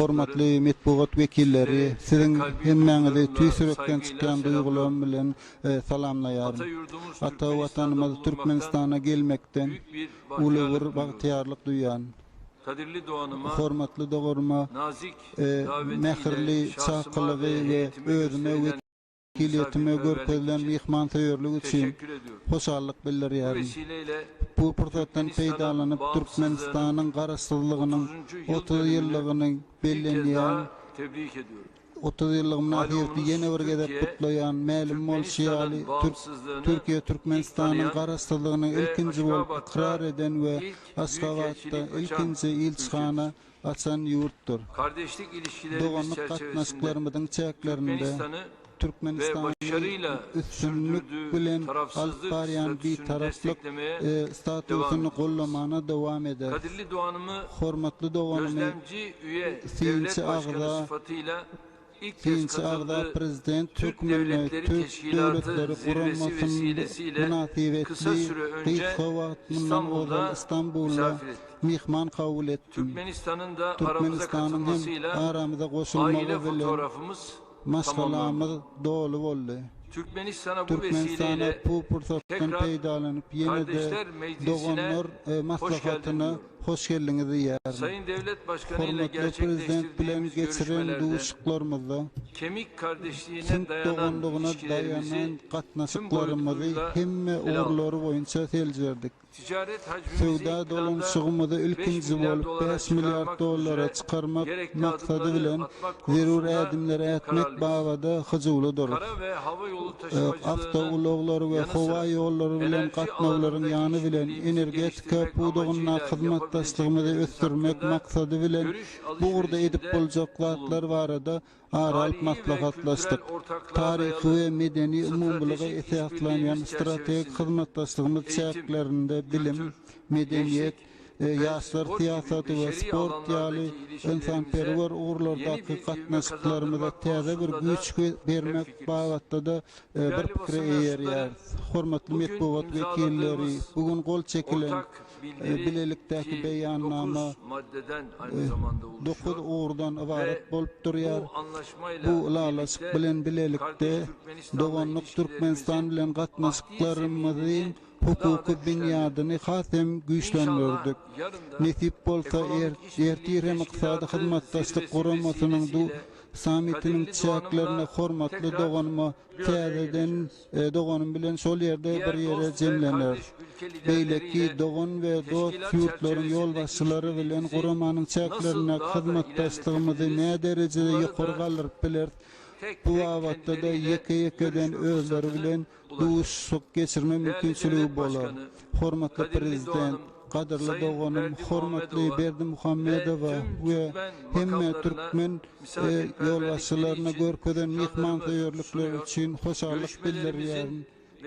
hormatly metbuat wekilleri, sizin hemmeňizi tüýsürekden çykan duygularym bilen e, salamlaýarym. Ata watanymyz Türkmenistana gelmekden uly bir bagtyarlyk duýan. Kadirli doğanıma Hormatly dogurma, nazik e, mehirli ve we özüne misafirperverlik görkezlen için mihmantaýörlük üçin hoşallyk bildirýärim. Bu pursatdan peýdalanyp Türkmenistanyň garaşsyzlygynyň 30. yıl 30 dönümünü ýyllygynyň bir kez bellenýän tebrik ediyorum. 30 ýyllyk münasibeti Malumunuz ýene bir gezek Türkiye, kutlaýan mälim bolşýaly Türkmenistan'ın Türk bağımsızlığını Türkiye Türkmenistanyň garaşsyzlygyny ilkinji bolup ikrar eden we Aşgabatda ilkinji ilçhana açan ýurtdur. Kardeşlik çerçevesinde gatnaşyklarymyzyň çäklerinde Türkmenistan'ı Türkmenistan ve başarıyla üstünlük bilen alıp barýan bir statüsünü desteklemeye e, devam ediyoruz. gollamana dowam eder. Kadirli Doğan'ımı Hormatly doganmy gözlemci üye devlet başkanı sıfatıyla ilk kez katıldığı prezident Türk Devletleri Türk Teşkilatı Devletleri zirvesi vesilesiyle kısa süre önce İstanbul'da ettik. mihman kabul ettim. Türkmenistan'ın da aramıza Türkmenistan'ın katılmasıyla aramıza aile fotoğrafımız maşgalamız dolu oldu. Türkmenistan'a bu Türkmenistan'a vesileyle bu fırsattan tekrar peýdalanyp ýene de doganlar e, geldin hoş geldiňiz diýär. Sayın Devlet Başkanı ile gerçekleştirdiğimiz görüşmelerde kemik kardeşliğine dayanan ilişkilerimizi tüm boyutlarıyla ele aldık. Ticaret hacmimizi Sowda ilk planda dolanşygymyzy 5 ilkinji milyar bolup dolara 5 çıkarmak adımları bilen zerur ädimleri etmek kararlıyız. babada hyjywlydyr. Kara ve hava yolu ulagları we yanı sıra hawa ýolları bilen alanındaki ýany bilen energetika geliştirmek pudugyna arkadaşlığımızı östürmek maksady bilen bu urda edip boljak wagtlar barada aralyk maslahatlaşdyk. Taryhy we medeni umumlygy esaslanýan strategik hyzmatdaşlygymyz çäklerinde bilim, medeniýet, e, yaşlar siýasaty we sport ýaly insanperwer uğurlardaky gatnaşyklarymyza täze bir güç bermek bagatda da e, bir pikire eýer ýar. Hormatly metbugat wekilleri, bugün gol çekilen bildiri bilelikdäki ki beýannama dokuz maddeden aynı zamanda dokuz oluşuyor. uğurdan ibaret bolup durýar. Bu birlikte bilen bilelikde doganlyk Türkmenistan bilen gatnaşyklarymyzy güçlendirdik. binýadyny hasem güýçlendirdik. Nesip bolsa er, Ekonomik İşbirliği ertire maksady Teşkilatı hyzmatdaşlyk guramasynyň samitinin çiçeklerine hormatlı doğanma täzeden e, doğanın bilen şol ýerde bir ýere jemlener. Beýleki doğan we dost ýurtlaryň ýol başçylary bilen guramanyň çäklerine hyzmatdaşlygymyzy näme derejede ýokary galyp. Bu wagtda da ýeke-ýekeden özleri bilen duş geçirme mümkinçiligi bolar. Hormatly prezident, Kadirli Sayın Doğanım, Berdi Muhammedova ve hemme Türkmen e, ýolbaşçylaryna için görkeden mihman şükranlarımı taýýarlykları sunuyor. üçin hoşallyk Görüşmelerimizin bildirýär.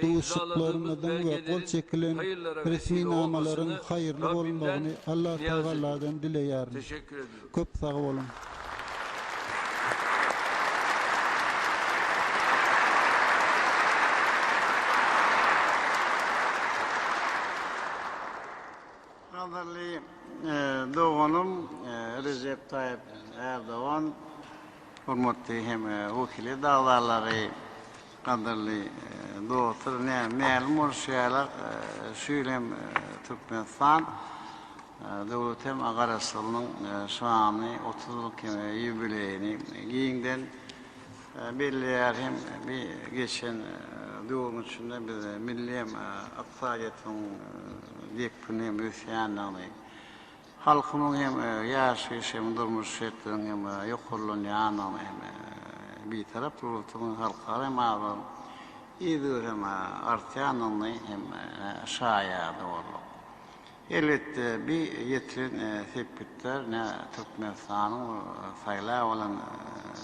ve belgelerin çekilen resmi haýyrly Rabbimden bolmagyny Allah Teala'dan dileýär. Teşekkür ediyorum. Köp sag bolun. Kadarlı e, Doğan'ım e, Recep Tayyip Erdoğan hürmetli hem e, vekili dağlarları kadarlı e, doğutur. Ne mel murşiyalar şüylem e, Türkmenistan e, devletem agarasılının e, şu anı 30 yıllık yübileyini giyinden belliyer hem bir geçen doğum içinde biz milliyem e, aksaliyetin e, halkymyň hem e, ýaşaýyş hem e, durmuş şertleriniň hem e, ýokurlanýanyny hem bir tarap bulutyň halkara mağlum ýedir hem artýanyny hem şaýady bolduk. Elbette bir yetirin tepkitler ne Türkmenistan'ın sayla olan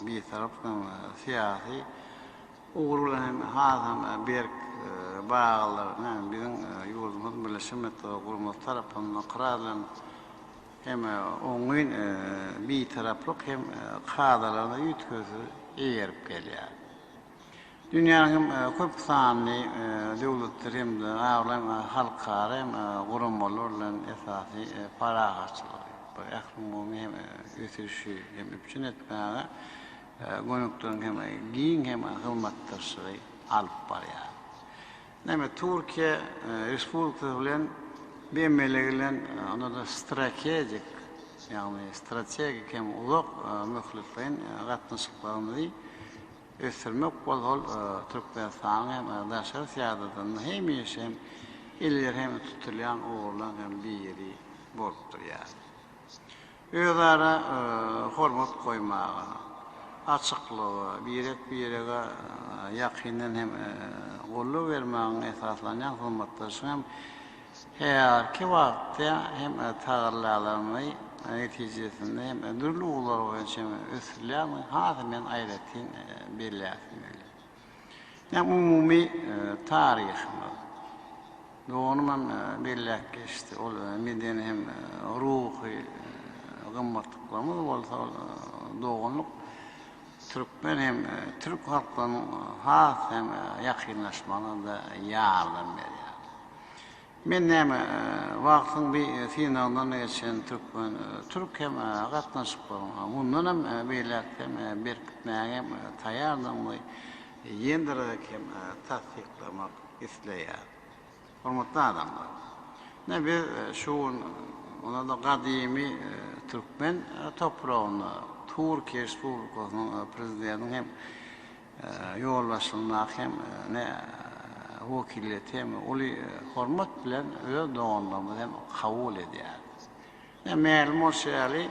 bir tarafın siyasi uğurlar hem hazam berk bağlar bizim yurdumuz Birleşim Milletleri kurumları tarafından kıralan hem e, onun e, bir taraflık hem e, kadalarına yütközü eğerip geliyor. Dünyanın köp sanly e, döwletleri hem de awlan halkara hem gurum bolurlan esasy e, para haçylygy ähmumi hem ötürüşü hem üpçün etmäge gönükden hem giň hem hylmatdaşygy alyp barýar. Näme Türkiýe e, Benim elə gələn ona da strategik, yəni strategik hem ulaq müxliflərin qatnaşıqlarını ösürmək bol hol Türkmenistan'ın hem daşar siyasetinin hem hem iller hem tutulayan oğurlan hem bir yeri borttur yani. Özara hormat koymağa, açıklığı, birek birege yakinen hem qullu vermağın esaslanan hürmetdaşı hem her ki vakti hem tağırlarlarını neticesinde hem dürlü uğular boyunca ösürleyen hatimen ayretin birleşsin öyle. Yani umumi tarihimiz. Doğunum hem birlek geçti. Ol miden hem ruhi gımmatlıklarımız olsa doğunluk Türkmen hem Türk halklarının has hem yakınlaşmana da yardım veriyor. Men näme e, wagtyň bir e, finaldan geçen türkmen e, türk hem gatnaşyp bolan. Mundan hem beýlekde bir näme taýardym yendirerek hem tasdiklamak isleýär. Hormatly adamlar. Ne bir şuun ona da gadimi türkmen toprağını Türkiye Respublikasynyň prezidentiniň hem yol hem ne wekillet hem uly hormat bilen öz dogandamy hem kabul edýär. Ne ma'lum bolşaly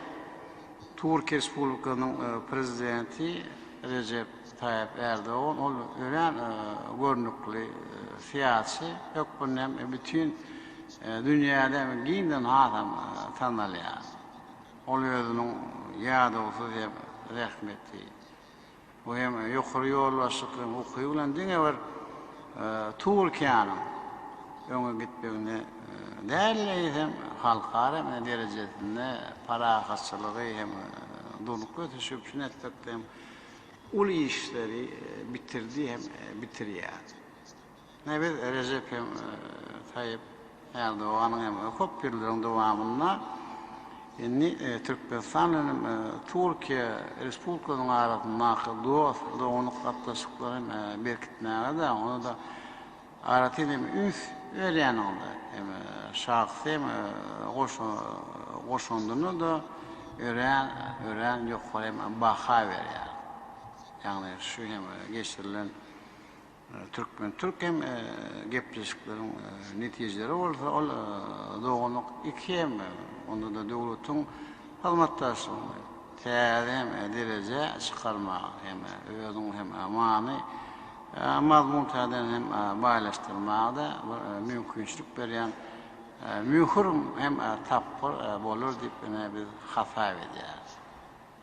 Türkiye Respublikasynyň prezidenti Recep Tayyip Erdoğan ölen görnükli siyasi hükümnem bütün dünyada ginden adam tanalýar. Ol özüniň ýadowy hem rahmeti. Bu hem ýokary ýolbaşlykly hukuky bilen diňe bir Türkiýanyň öňe gitmegine däl hem halkara men derejesinde parahatçylygy hem durluk ötüşüp şunetlikde hem ul işleri bitirdi hem bitirýär. Ne bir Recep hem Tayyip Erdoğan'ın hem köp birlerin devamında Inni Türkmenistan'ın Türkiye Respublikasynyň arasynda dost, doňluk gatnaşyklary berkitmäge de onu da aratyn hem üns. Hem şahsy hem goşundyny da öýrän, öýrän ýok hem baha berýär. Ýagny şu hem geçirilen Türkmen Türk hem gepleşiklerin netijeleri olsa ol doğunluk iki hem onda da devletin hizmetdaşlığı täzem derece çıkarma hem özün hem amany mazmun täden hem bağlaştırmada mümkünçlük berýän mühür hem tapyr bolur diýip biz hasa edýär.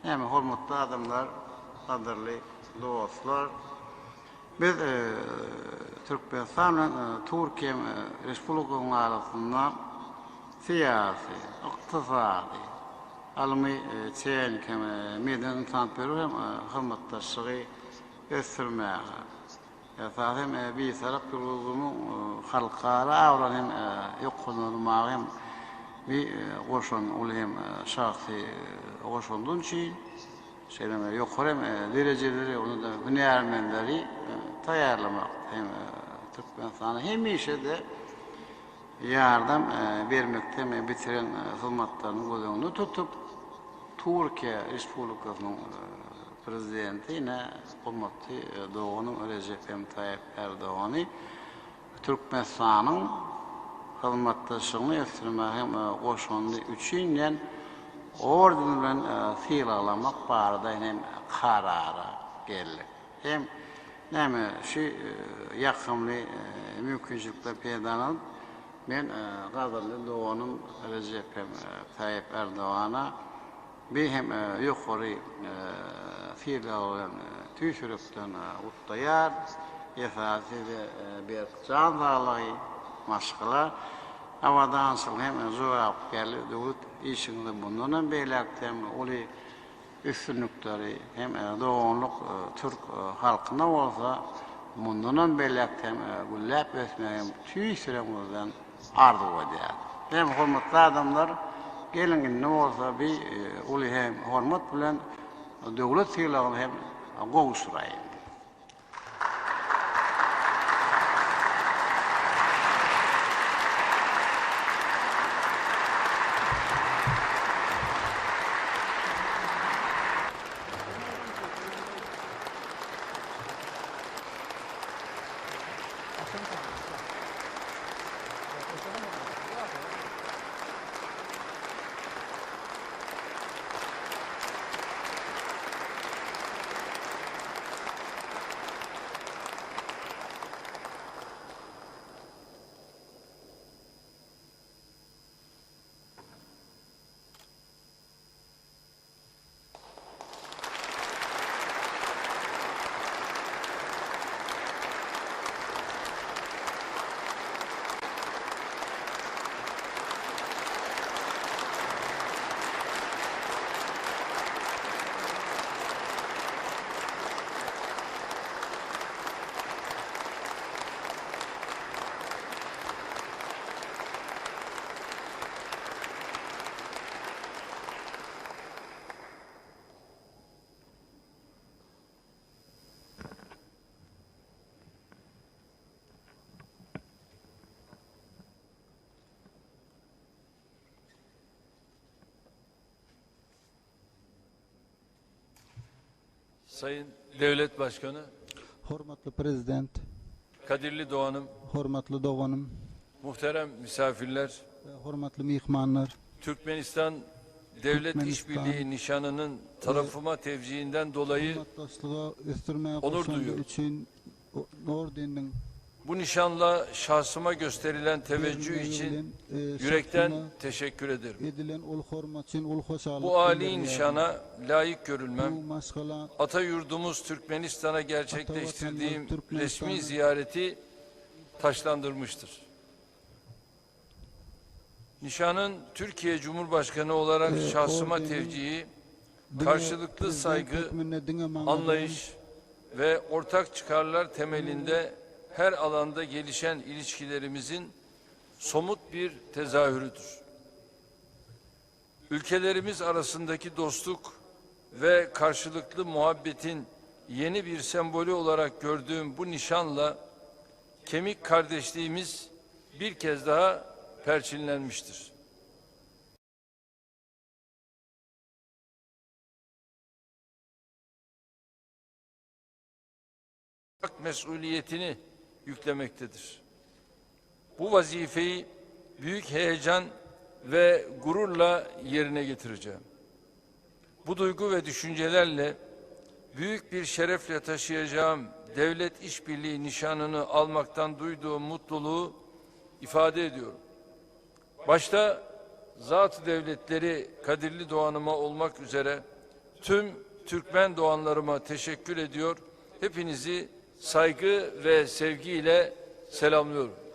Hem hormatly adamlar, kadrly dostlar, Biz e, Türkmenistan e, Türkiye e, Respublikasının arasında siyasi, iktisadi, almy çeýen kem meden insan berem hyzmatdaşlygy ösürmäge. Ýasam bi sarap ýolumy halkara awran hem ýokulmagy hem bi hem ulem şahsy goşandyn çyl şeyleme yok hem dereceleri onu da hünermenleri tayarlamak hem Türkmenistan'a hem işe de yardım vermekte mi bitiren hizmetlerini gözünü tutup Türkiye Respublikasynyň prezidenti yine hurmatly Doğan'ın Recep Tayyip Erdoğan'ı Türkmenistan'ın hizmetdaşygyny ösürmäge hem goşundy üçin orden bilen fiýlalamak barada hem karara geldi. Hem näme şu ýakymly mümkinçilikler peýdalanıp men gazarly Doğan'ın Recep Tayyip Erdoğan'a bir hem ýokary fiýlalan tüýsürükden utdaýar esasy bir can sağlığı maşgala Havadan soň hem jogap geldi, dowut işinde bundan beýlekden uly üstünlükleri hem doğunluk Türk halkyna bolsa bundan beýlekden güllep ösmägen tüýsüremizden arzu edýär. Hem hormatly adamlar, gelin ne olsa bir ulu hem hormat bilen devlet sıylağı hem gowuşturayın. Sayın Devlet Başkanı, Hormatly prezident, Kadirli Doğan'ım, hormatly doganım, muhterem misafirler, we hormatly mihmanlar, Türkmenistan Devlet Türkmenistan- İşbirliği nişanının tarafıma tevcihinden dolayı hormatdaşlyga ösdürmäge Onur koşandy duyuyorum. üçin o- ordeniň bu nişanla şahsıma gösterilen teveccüh için e, yürekten teşekkür ederim. Bu âli nişana layık görülmem, ata yurdumuz Türkmenistan'a gerçekleştirdiğim resmi ziyareti taşlandırmıştır. Nişanın Türkiye Cumhurbaşkanı olarak Ee, şahsıma tevcihi, karşılıklı saygı, anlayış ve ortak çıkarlar temelinde her alanda gelişen ilişkilerimizin somut bir tezahürüdür. Ülkelerimiz arasındaki dostluk ve karşılıklı muhabbetin yeni bir sembolü olarak gördüğüm bu nişanla kemik kardeşliğimiz bir kez daha perçinlenmiştir. mesuliyetini yüklemektedir. Bu vazifeyi büyük heyecan ve gururla yerine getireceğim. Bu duygu ve düşüncelerle büyük bir şerefle taşıyacağım devlet işbirliği nişanını almaktan duyduğum mutluluğu ifade ediyorum. Başta zat devletleri Kadirli Doğanıma olmak üzere tüm Türkmen doğanlarıma teşekkür ediyor. Hepinizi saygı ve sevgiyle selamlıyorum.